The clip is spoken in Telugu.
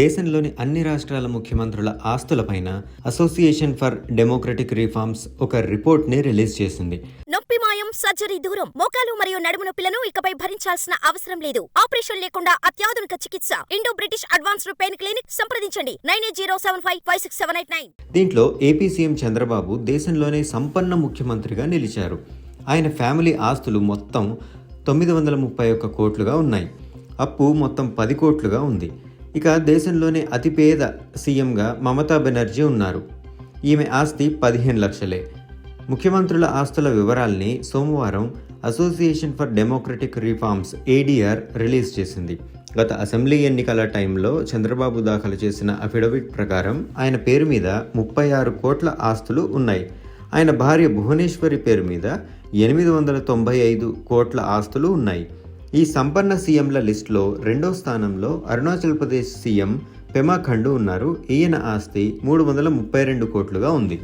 దేశంలోని అన్ని రాష్ట్రాల ముఖ్యమంత్రుల ఆస్తులపైన అసోసియేషన్ ఫర్ డెమోక్రటిక్ రిఫార్మ్స్ ఒక రిపోర్ట్ని రిలీజ్ చేసింది. నొప్పి మాయం సర్జరీ దూరం మోకాలు మరియు నడుము నొప్పులను ఇకపై భరించాల్సిన అవసరం లేదు. ఆపరేషన్ లేకుండా అత్యాధునిక చికిత్స. Indo British advanced pain clinic సంప్రదించండి. Nine eight zero seven five five six seven eight nine. దీంట్లో ఏపీ సీఎం చంద్రబాబు దేశంలోనే సంపన్న ముఖ్యమంత్రిగా నిలిచారు. ఆయన ఫ్యామిలీ ఆస్తులు మొత్తం తొమ్మిది వందల ముప్పై ఒక్క కోట్లుగా ఉన్నాయి. అప్పు మొత్తం పది కోట్లుగా ఉంది. ఇక దేశంలోనే అతిపేద సీఎంగా మమతా బెనర్జీ ఉన్నారు. ఈమె ఆస్తి పదిహేను లక్షలే. ముఖ్యమంత్రుల ఆస్తుల వివరాల్ని సోమవారం association for democratic reforms ADR release చేసింది. గత అసెంబ్లీ ఎన్నికల టైంలో చంద్రబాబు దాఖలు చేసిన అఫిడవిట్ ప్రకారం ఆయన పేరు మీద ముప్పై ఆరు కోట్ల ఆస్తులు ఉన్నాయి. ఆయన భార్య భువనేశ్వరి పేరు మీద ఎనిమిది వందల తొంభై ఐదు కోట్ల ఆస్తులు ఉన్నాయి. ఈ సంపన్న సీఎంల లిస్టులో రెండో స్థానంలో అరుణాచల్ ప్రదేశ్ సీఎం పెమా ఖండు ఉన్నారు. ఈయన ఆస్తి మూడు వందల ముప్పై రెండు కోట్లుగా ఉంది.